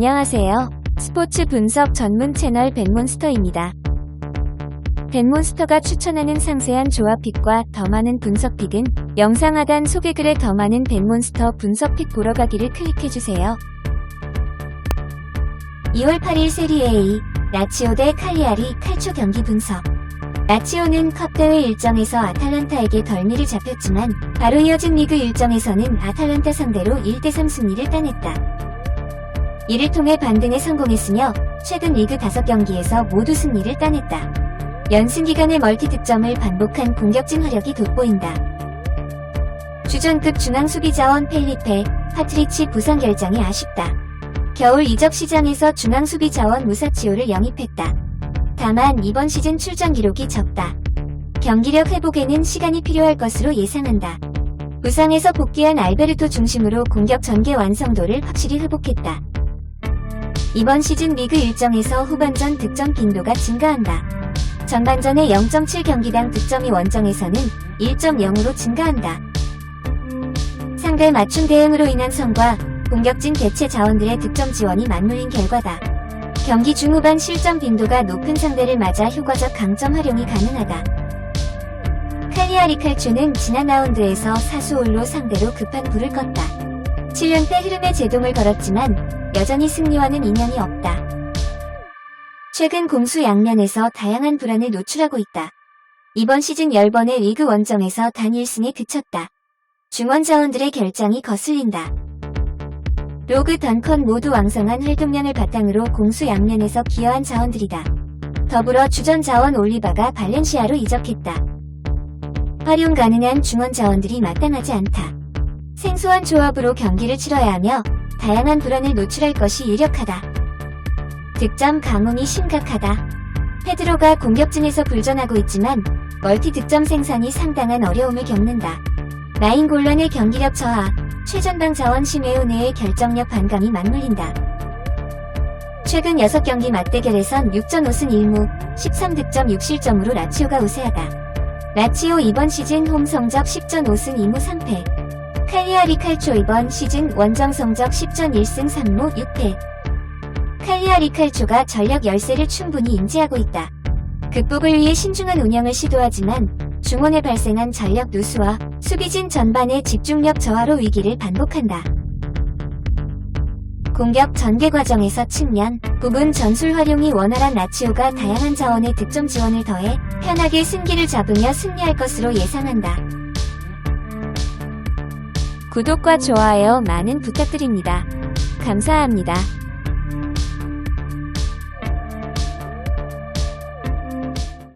안녕하세요. 스포츠 분석 전문 채널 벤몬스터입니다. 벤몬스터가 추천하는 상세한 조합픽과 더 많은 분석픽은 영상 하단 소개글에 더 많은 벤몬스터 분석픽 보러 가기를 클릭해주세요. 2월 8일 세리에 A 라치오 대 칼리아리 칼초 경기 분석 라치오는 컵대회 일정에서 아탈란타에게 덜미를 잡혔지만 바로 이어진 리그 일정에서는 아탈란타 상대로 1대3 승리를 따냈다. 이를 통해 반등에 성공했으며 최근 리그 5경기에서 모두 승리를 따냈다. 연승 기간의 멀티 득점을 반복한 공격진 화력이 돋보인다. 주전급 중앙 수비 자원 펠리페, 파트리치 부상 결장이 아쉽다. 겨울 이적 시장에서 중앙 수비 자원 무사치오를 영입했다. 다만 이번 시즌 출전 기록이 적다. 경기력 회복에는 시간이 필요할 것으로 예상한다. 부상에서 복귀한 알베르토 중심으로 공격 전개 완성도를 확실히 회복했다. 이번 시즌 리그 일정에서 후반전 득점 빈도가 증가한다. 전반전의 0.7경기당 득점이 원정에서는 1.0으로 증가한다. 상대 맞춤 대응으로 인한 성과, 공격진 대체 자원들의 득점 지원이 맞물린 결과다. 경기 중후반 실점 빈도가 높은 상대를 맞아 효과적 강점 활용이 가능하다. 칼리아리 칼초는 지난 라운드에서 사수 올로 상대로 급한 불을 껐다. 7연패 흐름에 제동을 걸었지만 여전히 승리와는 인연이 없다. 최근 공수 양면에서 다양한 불안을 노출하고 있다. 이번 시즌 10번의 리그 원정에서 단 1승에 그쳤다. 중원 자원들의 결장이 거슬린다. 로그 던컨 모두 왕성한 활동량을 바탕으로 공수 양면에서 기여한 자원들이다. 더불어 주전 자원 올리바가 발렌시아로 이적했다. 활용 가능한 중원 자원들이 마땅하지 않다. 생소한 조합으로 경기를 치러야 하며 다양한 불안을 노출할 것이 유력하다. 득점 가뭄이 심각하다. 페드로가 공격진에서 불전하고 있지만 멀티 득점 생산이 상당한 어려움을 겪는다. 라인 곤란의 경기력 저하, 최전방 자원 심해운의 결정력 반감이 맞물린다. 최근 6경기 맞대결에선 6전 5승 1무, 13득점 6실점으로 라치오가 우세하다. 라치오 이번 시즌 홈 성적 10전 5승 2무 3패. 칼리아리 칼초 이번 시즌 원정 성적 10전 1승 3무 6패. 칼리아리 칼초가 전력 열세를 충분히 인지하고 있다. 극복을 위해 신중한 운영을 시도하지만 중원에 발생한 전력 누수와 수비진 전반의 집중력 저하로 위기를 반복한다. 공격 전개 과정에서 측면, 부분 전술 활용이 원활한 라치오가 다양한 자원의 득점 지원을 더해 편하게 승기를 잡으며 승리할 것으로 예상한다. 구독과 좋아요 많은 부탁드립니다. 감사합니다.